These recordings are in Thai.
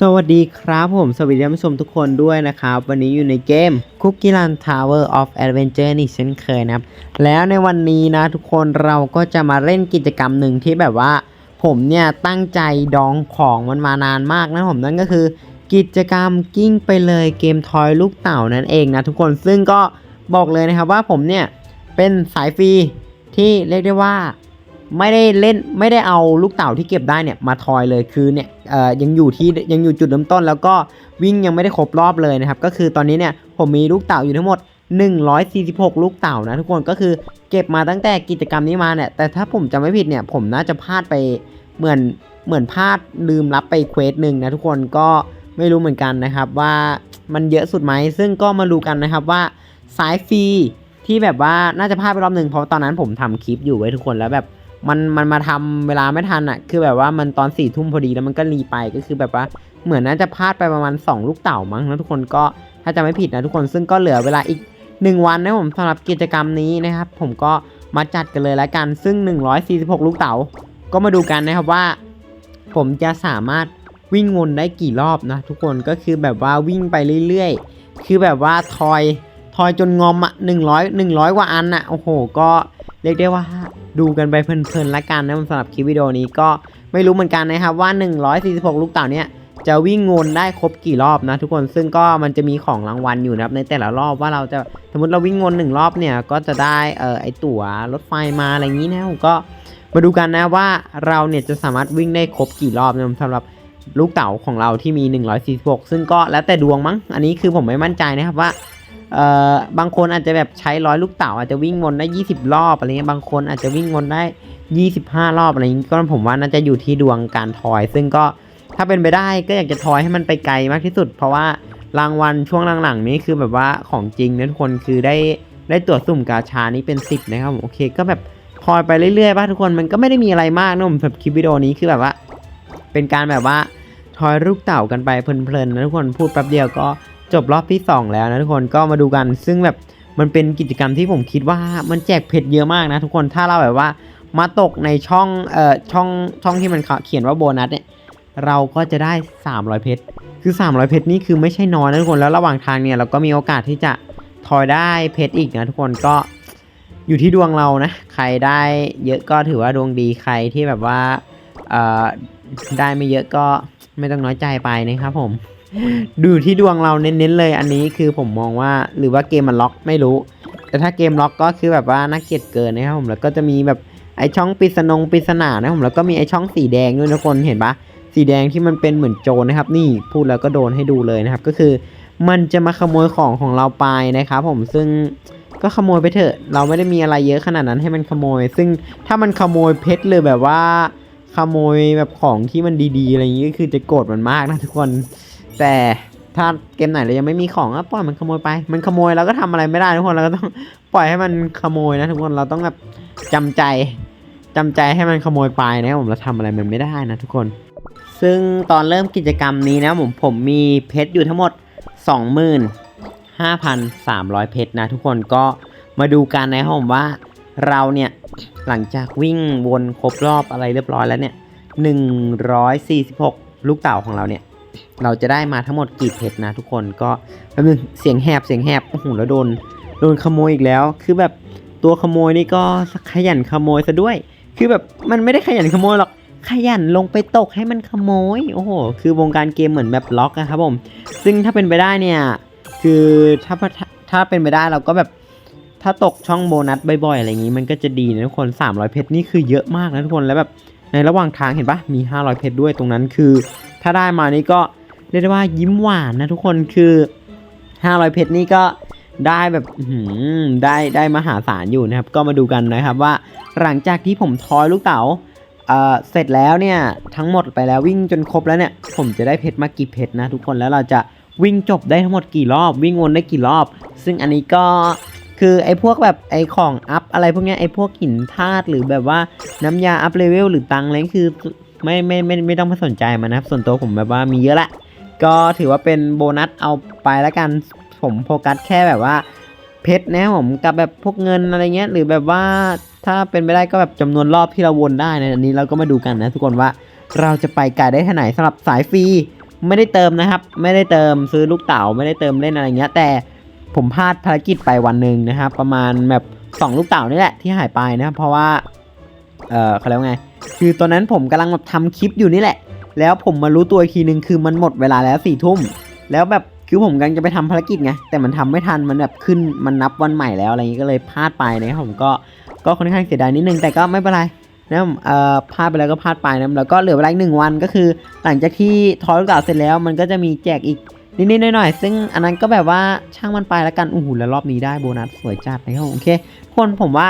สวัสดีครับผม สวัสดีท่านผู้ชมทุกคนด้วยนะครับ วันนี้อยู่ในเกม Cookie Run Tower of Adventure นี่เช่นเคยนะครับ แล้วในวันนี้นะทุกคนเราก็จะมาเล่นกิจกรรมหนึ่งที่แบบว่า ผมเนี่ยตั้งใจดองของมันมานานมากนะผมนั่นก็คือ กิจกรรมกิ้งไปเลยเกมทอยลูกเต่านั่นเองนะทุกคนซึ่งก็บอกเลยนะครับว่าผมเนี่ยเป็นสายฟรีที่เรียกได้ว่า ไม่ได้เล่นไม่ได้เอาลูกเต่าที่เก็บได้เนี่ยมาทอยเลยคือเนี่ยยังอยู่ที่ยังอยู่จุดเริ่มต้น แล้วก็วิ่งยังไม่ได้ครบรอบเลยนะครับก็คือตอนนี้เนี่ยผมมีลูกเต่าอยู่ทั้งหมด 146 ลูกเต่านะทุกคนก็คือเก็บมาตั้งแต่กิจกรรมนี้มาเนี่ยแต่ถ้าผมจำไม่ผิดเนี่ยผมน่าจะพลาดไปเหมือนเหมือนพลาดลืมรับไปเควสหนึ่งนะทุกคนก็ไม่รู้เหมือนกันนะครับว่ามันเยอะสุดไหมซึ่งก็มาดูกันนะครับว่าสายฟรีที่แบบว่าน่าจะพลาดไปรอบหนึ่งเพราะตอนนั้นผมทำคลิปอยู่ไว้ทุกคนแล้วแบบ มันมันมาทำเวลาไม่ทันอะ คือแบบว่ามันตอนสี่ทุ่มพอดีแล้วมันก็รีไปก็คือแบบว่าเหมือนน่าจะพลาดไปประมาณ 2 ลูกเต่ามั้งนะทุกคนก็ถ้าจะไม่ผิดนะทุกคนซึ่งก็เหลือเวลาอีก 1 วันนะผมสำหรับกิจกรรมนี้นะครับ ผมก็มาจัดกันเลยแล้วกันซึ่ง 146 ลูกเต๋าก็มาดูกันนะครับว่า ผมจะสามารถวิ่งวนได้กี่รอบนะทุกคนก็คือแบบว่าวิ่งไปเรื่อย ๆ คือแบบว่าทอย ทอยจนงอมอะ100 100กว่าอันอะโอ้โห ก็เรียกได้ว่าดูกันไปเพลินๆละกันนะสำหรับคลิปวิดีโอนี้ก็ไม่รู้เหมือนกันนะครับว่า 146 ลูกเต่าเนี่ยจะวิ่งวนได้ครบกี่รอบนะทุกคนซึ่งก็มันจะมีของรางวัลอยู่นะครับในแต่ละรอบว่าเราจะสมมติเราวิ่งวนหนึ่งรอบเนี่ยก็จะได้เออไอตั๋วรถไฟมาอะไรอย่างนี้นะผมก็มาดูกันนะว่าเราเนี่ยจะสามารถวิ่งได้ครบกี่รอบนะสำหรับลูกเต๋าของเราที่มี 146 ซึ่งก็แล้วแต่ดวงมั้งอันนี้คือผมไม่มั่นใจนะครับว่า เอ่อบางคนอาจจะแบบใช้ร้อยลูกเต๋าอาจจะวิ่งวนได้ 20 รอบอะไรเงี้ยบางคนอาจจะวิ่งวนได้ 25 รอบอะไรอย่างงี้ก็ผมว่าน่าจะอยู่ที่ดวงการทอย ซึ่งก็ถ้าเป็นไปได้ก็อยากจะทอยให้มันไปไกลมากที่สุด เพราะว่ารางวัลช่วงหลังๆนี้คือแบบว่าของจริงนะทุกคนคือได้ได้ตรวจสุ่มกาชานี้เป็น 10 นะครับโอเคก็แบบทอยไปเรื่อยๆป่ะทุกคนมันก็ไม่ได้มีอะไรมากนะผมสำหรับคลิปวิดีโอนี้คือแบบว่า เป็นการแบบว่าทอยลูกเต่ากันไปเพลินๆนะทุกคนพูดแป๊บเดียวก็ จบรอบที่ 2 แล้วนะทุกคนก็มาดูกัน ซึ่งแบบมันเป็นกิจกรรมที่ผมคิดว่ามันแจกเพชรเยอะมากนะทุกคนถ้าเราแบบว่ามาตกในช่องเอ่อช่องช่องที่มันเขียนว่าโบนัสเนี่ยเราก็จะได้ 300 เพชรคือ 300 เพชรนี่คือไม่ใช่น้อยนะทุกคนแล้วระหว่างทางเนี่ยเราก็มีโอกาสที่จะทอยได้เพชรอีกนะทุกคนก็อยู่ที่ดวงเรานะ ใครได้เยอะก็ถือว่าดวงดีใครที่แบบว่าเอ่อได้ไม่เยอะก็ไม่ต้องน้อยใจไปนะครับผม ดูที่ดวงเราเน้นๆเลย อันนี้คือผมมองว่าหรือว่าเกมมันล็อกไม่รู้ แต่ถ้าเกมล็อกก็คือแบบว่าน่าเกลียดเกินนะครับผมแล้วก็จะมีแบบไอช่องปริศนงปริศนานะผมแล้วก็มีไอช่องสีแดงด้วยนะคนเห็นปะสีแดงที่มันเป็นเหมือนโจรนะครับ นี่พูดแล้วก็โดนให้ดูเลยนะครับ ก็คือมันจะมาขโมยของของเราไปนะครับผมซึ่งก็ขโมยไปเถอะ เราไม่ได้มีอะไรเยอะขนาดนั้นให้มันขโมย ซึ่งถ้ามันขโมยเพชรเลยแบบว่า ขโมยแบบของที่มันดีๆอะไรอย่างนี้ก็คือจะโกรธมันมากนะทุกคน แต่ถ้าเกมไหนเรายังไม่มีของก็ปล่อยมันขโมยไป มันขโมยเราก็ทำอะไรไม่ได้ทุกคนเราก็ต้องปล่อยให้มันขโมยนะทุกคนเราต้องแบบจำใจจำใจให้มันขโมยไปนะครับผมเราทำอะไรมันไม่ได้นะทุกคน ซึ่งตอนเริ่มกิจกรรมนี้นะผมผมมีเพชรอยู่ทั้งหมด 25,300 เพชรนะทุกคนก็มาดูกันนะครับผมว่าเราเนี่ยหลังจากวิ่งวนครบรอบอะไรเรียบร้อยแล้วเนี่ย146 ลูกเต่าของเราเนี่ย เราจะได้มาทั้งหมดกี่เพชรนะทุกคนก็แป๊บนึงเสียงแหบเสียงแหบโอ้โหแล้วโดนโดนขโมยอีกแล้ว คือแบบตัวขโมยนี่ก็ขยันขโมยซะด้วย คือแบบมันไม่ได้ขยันขโมยหรอกขยันลงไปตกให้มันขโมยโอ้โหคือวงการเกมเหมือนแบบล็อกนะครับผม ซึ่งถ้าเป็นไปได้เนี่ยคือถ้าถ้าเป็นไปได้เราก็แบบถ้าตกช่องโบนัสบ่อยๆอะไรอย่างนี้มันก็จะดีนะทุกคน 300 เพชรนี่คือเยอะมากนะทุกคนแล้วแบบในระหว่างทางเห็นปะมี 500 เพชรด้วยตรงนั้นคือ ถ้าได้มานี่ก็เรียกได้ว่ายิ้มหวานนะทุกคนคือ 500 เพชรนี่ก็ได้แบบได้ได้มหาศาลอยู่นะครับ ก็มาดูกันนะครับว่าหลังจากที่ผมทอยลูกเต๋าเอ่อเสร็จแล้วเนี่ยทั้งหมดไปแล้ววิ่งจนครบแล้วเนี่ย ผมจะได้เพชรมากี่เพชรนะทุกคนแล้วเราจะวิ่งจบได้ทั้งหมดกี่รอบ วิ่งวนได้กี่รอบ ซึ่งอันนี้ก็คือไอ้พวกแบบไอ้ของอัพอะไรพวกเนี้ยไอ้พวกหินธาตุหรือแบบว่าน้ำยาอัพเลเวลหรือตังอะไรคือ ไม่ไม่ไม่ไม่ต้องไปสนใจมันนะครับ ส่วนตัวผมแบบว่ามีเยอะละ ก็ถือว่าเป็นโบนัสเอาไปแล้วกันผมโฟกัสแค่แบบว่าเพชรนะผมกับแบบพวกเงินอะไรเงี้ย หรือแบบว่าถ้าเป็นไปได้ก็แบบจำนวนรอบที่เราวนได้นะอันนี้เราก็มาดูกันนะ ทุกคนว่าเราจะไปไกลได้แค่ไหนสำหรับสายฟรีไม่ได้เติมนะครับ ไม่ได้เติมซื้อลูกเต๋าไม่ได้เติมเล่นอะไรเงี้ย แต่ผมพลาดภารกิจไปวันหนึ่งนะครับ ประมาณแบบสองลูกเต๋านี่แหละที่หายไปนะครับเพราะว่า เออเขาเรียกว่าไง คือตอนนั้นผมกำลังแบบทำคลิปอยู่นี่แหละ แล้วผมมารู้ตัวอีกทีนึงคือมันหมดเวลาแล้วสี่ทุ่ม แล้วแบบคือผมกำลังจะไปทำภารกิจไง แต่มันทำไม่ทัน มันแบบขึ้น มันนับวันใหม่แล้วอะไรอย่างงี้ก็เลยพลาดไปนะครับผมก็ ก็ค่อนข้างเสียดายนิดนึง แต่ก็ไม่เป็นไรนะเอ่อพลาดไปแล้วก็พลาดไปนะ แล้วก็เหลือเวลาอีกหนึ่งวันก็คือ หลังจากที่ทอยลูกเต๋าเสร็จแล้วมันก็จะมีแจกอีกนิดๆหน่อยๆซึ่งอันนั้นก็แบบว่าช่างมันไปแล้วกัน อู้หูแล้วรอบนี้ได้โบนัสสวยจัดนะครับโอเคคนผมว่า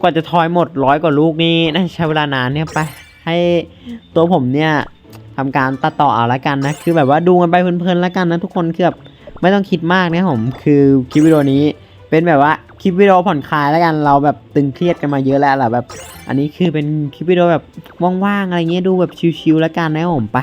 กว่าจะทอยหมดร้อยกว่าลูกนี่น่าจะใช้เวลานานเนี่ยไป ให้ตัวผมเนี่ยทำการตัดต่อเอาละกันนะ คือแบบว่าดูกันไปเพลินๆแล้วกันนะทุกคนคือแบบไม่ต้องคิดมากนะผมคือคลิปวิดีโอนี้ เป็นแบบว่าคลิปวิดีโอผ่อนคลายแล้วกันเราแบบตึงเครียดกันมาเยอะแล้วแหละแบบ อันนี้คือเป็นคลิปวิดีโอแบบว่างๆอะไรเงี้ยดูแบบชิลๆแล้วกันนะผมไป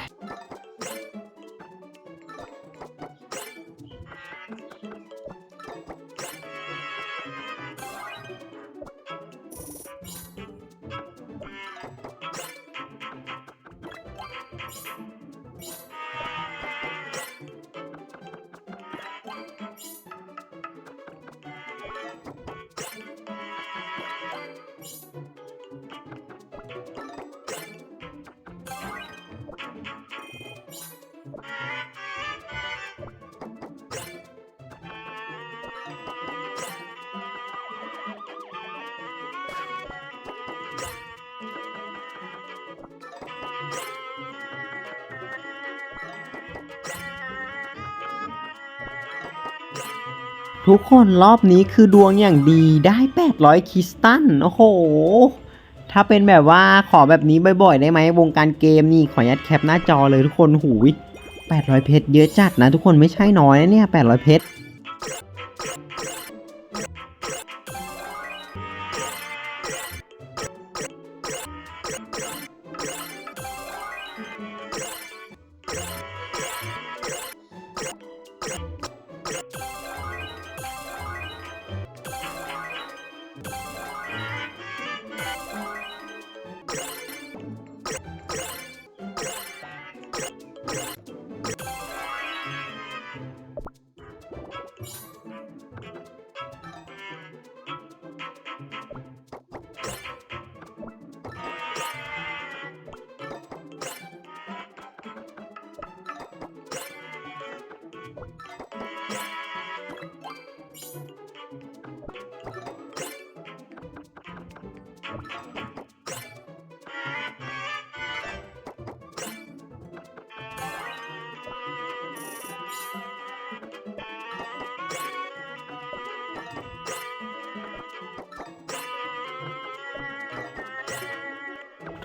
ทุกคนรอบนี้คือดวงอย่างดีได้ 800 คริสตัลโอ้โห ถ้าเป็นแบบว่าขอแบบนี้บ่อยๆ ได้ไหมวงการเกมนี่ขอยัดแคปหน้าจอเลยทุกคนหูย800 เพชรเยอะจัดนะทุกคนไม่ใช่น้อยนะเนี่ย 800 เพชร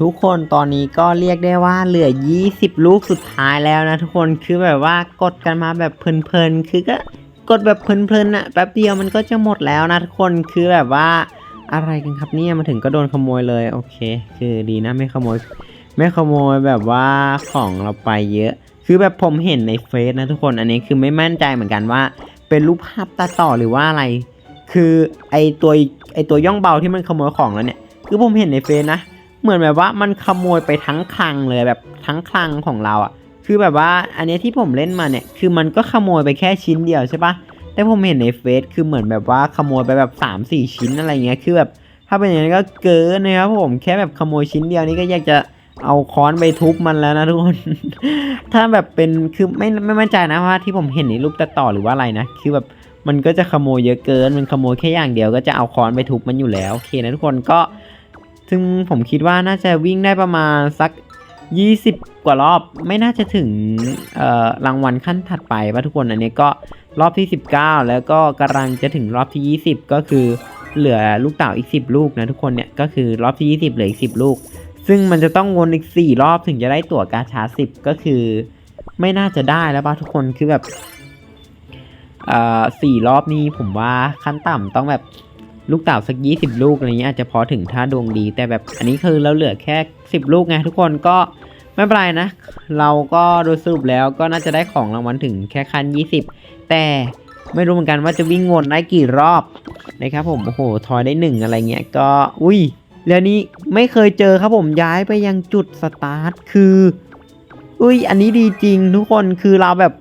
ทุกคนตอนนี้ก็เรียกได้ว่าเหลือ 20 ลูกสุดท้ายแล้วนะทุกคนคือแบบว่ากดกันมาแบบเพลินๆ คือก็กดแบบเพลินๆอะแป๊บเดียวมันก็จะหมดแล้วนะทุกคนคือแบบว่าอะไรกันครับเนี่ยมาถึงก็โดนขโมยเลยโอเค คือดีนะไม่ขโมย ไม่ขโมยแบบว่าของเราไปเยอะ คือแบบผมเห็นในเฟซนะทุกคนอันนี้คือไม่มั่นใจเหมือนกันว่า เป็นรูปภาพตัดต่อหรือว่าอะไร คือไอตัวไอตัวย่องเบาที่มันขโมยของแล้วเนี่ย คือผมเห็นในเฟซนะ เหมือนแบบว่ามันขโมยไปทั้งคลังเลยแบบทั้งคลังของเราอะ่ะ คือแบบว่าอันนี้ที่ผมเล่นมาเนี่ย คือมันก็ขโมยไปแค่ชิ้นเดียวใช่ปะแต่ผมเห็นในเฟซคือเหมือนแบบว่าขโมยไปแบบ3 4 ชิ้นอะไรเงี้ย คือแบบถ้าเป็นอย่างนี้นก็เกินนะครับผมแค่แบบขโมยชิ้นเดียวนี่ก็อยากจะเอาค้อนไปทุบมันแล้วนะทุกคน ถ้าแบบเป็นคือไม่ไม่มั่นใจนะว่าที่ผมเห็นในรูปตัดต่อหรือว่าอะไรนะ คือแบบมันก็จะขโมยเยอะเกิน มันขโมยแค่อย่างเดียวก็จะเอาค้อนไปทุบมันอยู่แล้ว โอเคนะทุกคนก็ ซึ่งผมคิดว่าน่าจะวิ่งได้ประมาณสัก 20 กว่ารอบ ไม่น่าจะถึงเอ่อรางวัลขั้นถัดไปป่ะทุกคนอันนี้ก็รอบที่ 19 แล้วก็กำลังจะถึงรอบที่ 20 ก็คือเหลือลูกเต่าอีก 10 ลูกนะทุกคนเนี่ยก็คือรอบที่ 20 เหลืออีก 10 ลูก ซึ่งมันจะต้องวนอีก 4 รอบถึงจะได้ตั๋วกาชา 10 ก็คือ ไม่น่าจะได้แล้วป่ะทุกคนคือแบบเอ่อสี่รอบนี้ผมว่าขั้นต่ำต้องแบบ ลูกเต่าสักยี่สิบลูกอะไรเงี้ยอาจจะพอถึงถ้าดวงดี แต่แบบอันนี้คือเราเหลือแค่สิบลูกไงทุกคนก็ไม่เป็นไรนะ เราก็โดยสรุปแล้วก็น่าจะได้ของรางวัลถึงแค่คันยี่สิบแต่ไม่รู้เหมือนกันว่าจะวิ่งวนได้กี่รอบนะครับผมโอ้โหทอยได้หนึ่งอะไรเงี้ยก็อุ้ยแล้วนี้ไม่เคยเจอครับผมย้ายไปยังจุดสตาร์ทคืออุ้ยอันนี้ดีจริงทุกคนคือเราแบบ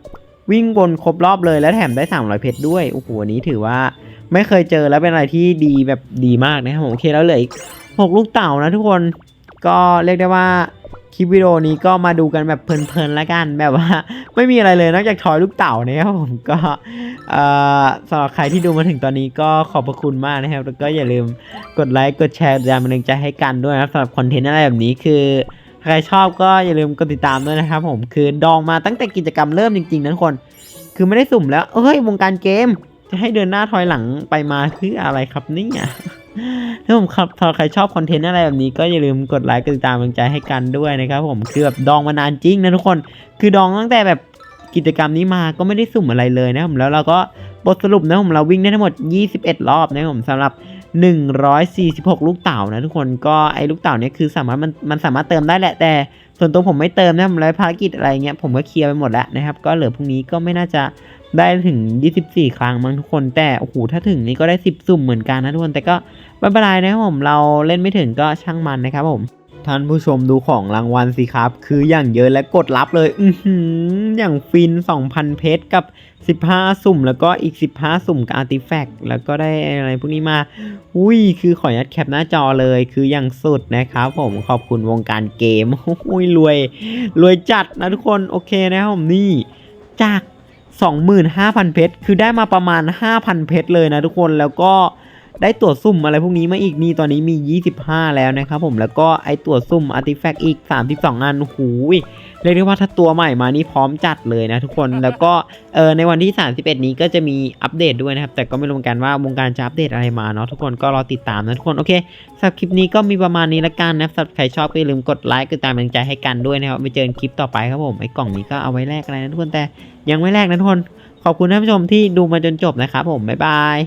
วิ่งวนครบรอบเลยแล้วแถมได้300เพชรด้วยโอ้โหอันนี้ถือว่า ไม่เคยเจอแล้วเป็นอะไรที่ดีแบบดีมากนะครับผมโอเคแล้วเหลืออีก6ลูกเต่านะทุกคนก็เรียกได้ว่าคลิปวิดีโอนี้ก็มาดูกันแบบเพลินๆแล้วกันแบบว่า ไม่มีอะไรเลยนอกจากทอยลูกเต่านะครับผมก็สำหรับใครที่ดูมาถึงตอนนี้ก็ขอบพระคุณมากนะครับ แล้วก็อย่าลืมกดไลค์กดแชร์แรงบันดาลใจให้กันด้วยนะครับสำหรับคอนเทนต์อะไรแบบนี้คือใครชอบก็อย่าลืมกดติดตามด้วยนะครับผมคือดองมาตั้งแต่กิจกรรมเริ่มจริงๆนะทุกคน คือไม่ได้สุ่มแล้วเอ้ยวงการเกม จะให้เดินหน้าถอยหลังไปมาคืออะไรครับเนี่ยถ้าผมครับถ้าใครชอบคอนเทนต์อะไรแบบนี้ก็อย่าลืมกดไลค์กดติดตามกำลังใจให้กันด้วยนะครับผมคือแบบดองมานานจริงนะทุกคน คือดองตั้งแต่แบบกิจกรรมนี้มาก็ไม่ได้สุ่มอะไรเลยนะผมแล้วเราก็บทสรุปนะผมเราวิ่งได้ทั้งหมด 21 รอบนะผมสำหรับ 146 ลูกเต่านะทุกคนก็ไอ้ลูกเต่าเนี่ยคือสามารถมันมันสามารถเติมได้แหละแต่ส่วนตัวผมไม่เติมนะผมเลยภารกิจอะไรเงี้ยผมก็เคลียร์ไปหมดแล้วนะครับก็เหลือพรุ่งนี้ก็ไม่น่าจะ ได้ถึง 24 ครั้งมั้งทุกคนแต่โอ้โหถ้าถึงนี้ก็ได้ 10 สุ่มเหมือนกันนะทุกคนแต่ก็ไม่เป็นไรนะครับผมเราเล่นไม่ถึงก็ช่างมันนะครับผมท่านผู้ชมดูของรางวัลสิครับ คืออย่างเยอะและกดรับเลย อือหืออย่างฟิน 2,000 เพชรกับ 15 สุ่ม แล้วก็อีก 15 สุ่มกับอาร์ติแฟกต์แล้วก็ได้อะไรพวกนี้มา อุ้ย คือขออนุญาตแคปหน้าจอเลย คืออย่างสุดนะครับผมขอบคุณวงการเกม อุ้ยรวย รวยจัดนะทุกคน โอเคนะครับผมนี่จาก 25,000 เพชร คือได้มาประมาณ 5,000 เพชรเลยนะทุกคน แล้วก็ ได้ตั๋วสุ่มอะไรพวกนี้มาอีกนี่ตอนนี้มี 25 แล้วนะครับผมแล้วก็ไอตั๋วสุ่มอาร์ติแฟกต์อีก 32อันหูยเรียกได้ว่าถ้าตัวใหม่มานี่พร้อมจัดเลยนะทุกคนแล้วก็เออในวันที่ 31 นี้ก็จะมีอัปเดตด้วยนะครับ แต่ก็ไม่รู้เหมือนกันว่าวงการจะอัปเดตอะไรมาเนาะทุกคนก็รอติดตามนะทุกคนโอเคสำหรับคลิปนี้ก็มีประมาณนี้ละกันนะสำหรับใครชอบก็อย่าลืมกดไลค์กดตามกำลังใจให้กันด้วยนะครับไปเจอกันคลิปต่อไปครับผมไอ้กล่องนี้ก็เอาไว้แลกอะไรนะทุกคนแต่ยังไม่แลกนะทุกคนขอบคุณท่านผู้ชมที่ดูมาจนจบนะครับผมบ๊ายบาย